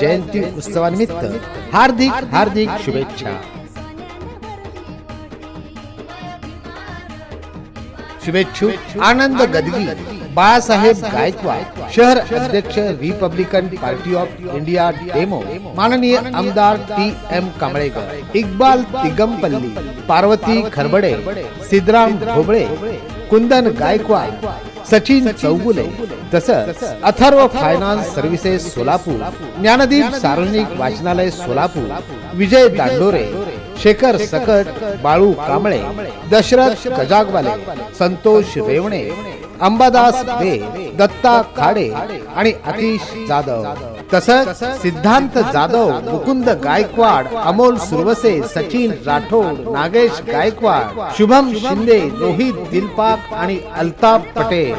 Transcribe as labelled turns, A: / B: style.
A: जयंती उत्सवानिमित्त हार्दिक हार्दिक शुभेच्छा. शुभेच्छू आनंद गदगी बाळासाहेब गायकवाड शहर अध्यक्ष रिपब्लिकन पार्टी ऑफ इंडिया डेमो माननीय आमदार टी एम कांबळेकर इक्बाल तिगमपल्ली पार्वती खरबडे सिद्धराम ढोबळे कुंदन गायकवाड सचिन चौगुले तसंच अथर्व फायनान्स सर्व्हिसेस सोलापूर ज्ञानदीप सार्वजनिक वाचनालय सोलापूर विजय दांडोरे शेखर सकट बाळू कांबळे दशरथ कजागवाले संतोष रेवणे अंबादास दे दत्ता खाडे आणि अतिश जाधव. तसंच सिद्धांत जाधव मुकुंद गायकवाड अमोल सुरवसे सचिन राठोड नागेश गायकवाड शुभम शिंदे रोहित दिलपाक आणि अल्ताफ पटेल.